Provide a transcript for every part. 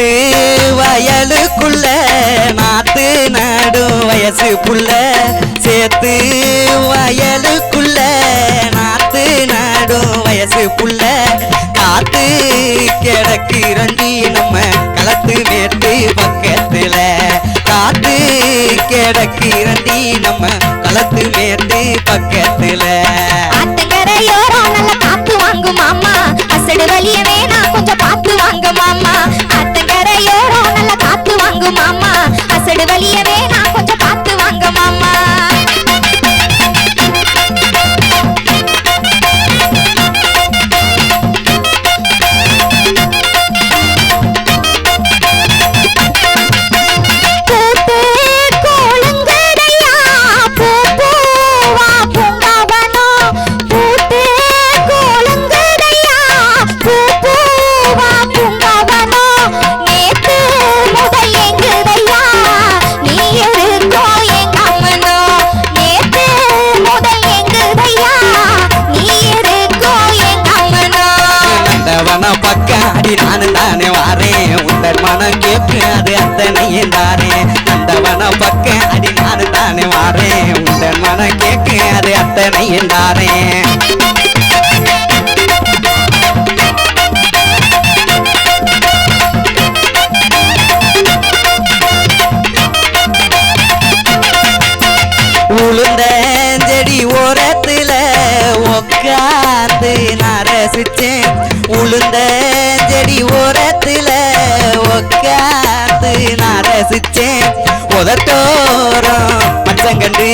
நாத்து வயலுக்குள்ள நாத்து நடும் வயசு புள்ள சேர்த்து வயலுக்குள்ள நாத்து நடும் வயசு புள்ள காத்து கிடக்கு ரண்டி நம்ம களத்து நேற்று பக்கத்துல காத்து கிடக்கு ரண்டி நம்ம களத்து நேற்று பக்கத்துல ஆத்தங்கரையோரா நல்ல காத்து வாங்கும் மாமா. அசடு வலிய வேணாம். கேட்டு அது அத்தனையும் தானே. நந்தவன பக்காடி தானே வாரேன் உந்தன் மனம் கேட்டு அது அத்தனையும் தானே. உளுந்த செடி ஓரத்துல உக்காந்து நான் ரசிச்சேன் உளுந்த செடி ஓரத்துல உக்காந்து பார்த்து நான் ரசிச்சேன் உதட்டோரம் மச்சங்கண்டு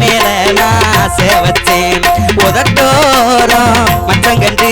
மேல நான் சேவச்சேன் உதட்டோரம் மச்சங்கண்டு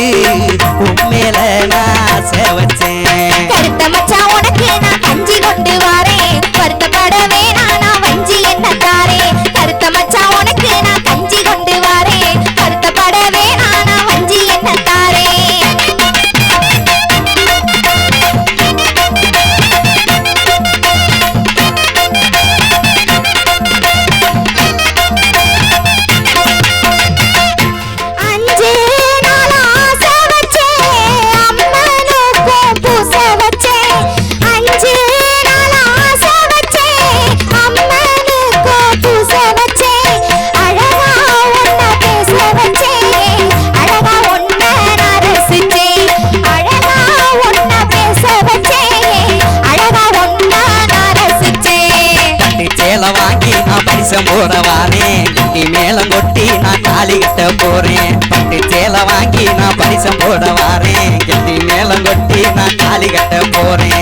நான் பரிசம் வாரேன் கட்டி மேலம் கொட்டி நான் தாலி கட்ட போறேன். பட்டு சேலை வாங்கி நான் பரிசம் போட வாரேன் கட்டி மேலம் கொட்டி நான் தாலி கட்ட போறேன்.